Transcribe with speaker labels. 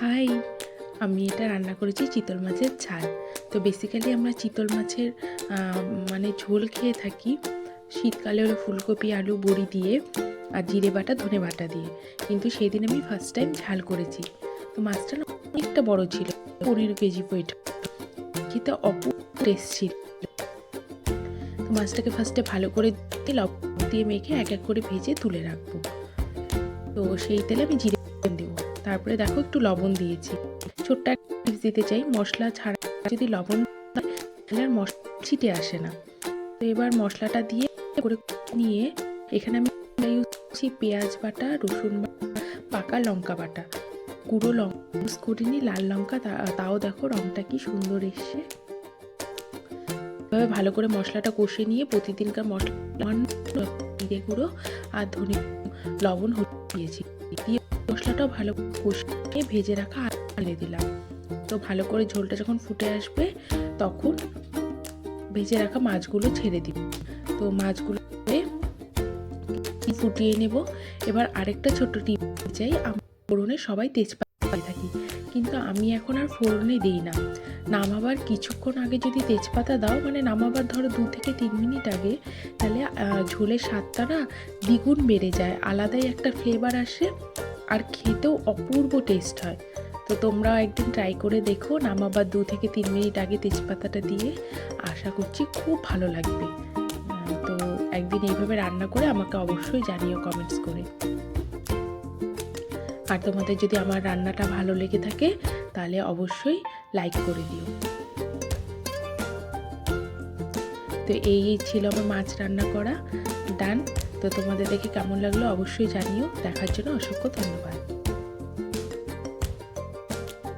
Speaker 1: High আমি এটা রান্না করেছি চিতল মাছের ঝাল। তো বেসিক্যালি আমরা চিতল মাছের মানে ঝোল খেয়ে থাকি শীতকালে হলো ফুলকপি, আলু, বড়ি দিয়ে আর জিরে বাটা, ধনে বাটা দিয়ে। কিন্তু সেই দিন আমি ফার্স্ট টাইম ঝাল করেছি। তো মাছটা অনেকটা বড় ছিল, পনেরো কেজি ওয়েট খেতে অপূর্ব টেস্ট ছিল। তো মাছটাকে ফার্স্টে ভালো করে তেল দিয়ে মেখে এক এক করে ভেজে তুলে রাখব। তো সেই তেলে আমি জিরে তারপরে দেখো একটু লবণ দিয়েছি। ছোট্ট একটা দিতে চাই। মশলা ছাড়া যদি লবণ তাহলে আর মশলা ছিটে আসে না। তো এবার মশলাটা দিয়ে করে নিয়ে এখানে আমি ইউজ করছি, পেঁয়াজ বাটা, রসুন বাটা, পাকা লঙ্কা বাটা। গুঁড়ো লঙ্কা ইউজ করিনি, লাল লঙ্কা তাও দেখো রঙটা কি সুন্দর এসছে। এভাবে ভালো করে মশলাটা কষে নিয়ে প্রতিদিনকার মশলা জিরে গুঁড়ো আর ধনে লবণ হলুদ দিয়েছি। দিয়ে মশলাটাও ভালো কষিয়ে ভেজে রাখা আলু দিলাম। তো ভালো করে ঝোলটা যখন ফুটে আসবে, তখন ভেজে রাখা মাছগুলো ছেড়ে দিব। তো মাছগুলো ফুটিয়ে নেব। এবার আরেকটা ছোট্ট টিপ চাই। আমরা ফোড়নে সবাই তেজপাতা দিয়ে থাকি, কিন্তু আমি এখন আর ফোড়নে দিই না। নামাবার কিছুক্ষণ আগে যদি তেজপাতা দাও মানে নামাবার ধরো দু থেকে তিন মিনিট আগে, তাহলে ঝোলের স্বাদটা না দ্বিগুণ বেড়ে যায়। আলাদাই একটা ফ্লেভার আসে। আর খেতেও অপূর্ব টেস্ট হয়। তো তোমরা একদিন ট্রাই করে দেখো, নামাবার দু থেকে তিন মিনিট আগে তেজপাতাটা দিয়ে আশা করছি খুব ভালো লাগবে। তো একদিন এইভাবে রান্না করে আমাকে অবশ্যই জানিও কমেন্টস করে। আর তোমাদের যদি আমার রান্নাটা ভালো লেগে থাকে, তাহলে অবশ্যই লাইক করে দিও। তো এই ছিল আমার মাছ রান্না করা। তো তোমাদের দেখে কেমন লাগল অবশ্যই জানিও। দেখার জন্য অসংখ্য ধন্যবাদ।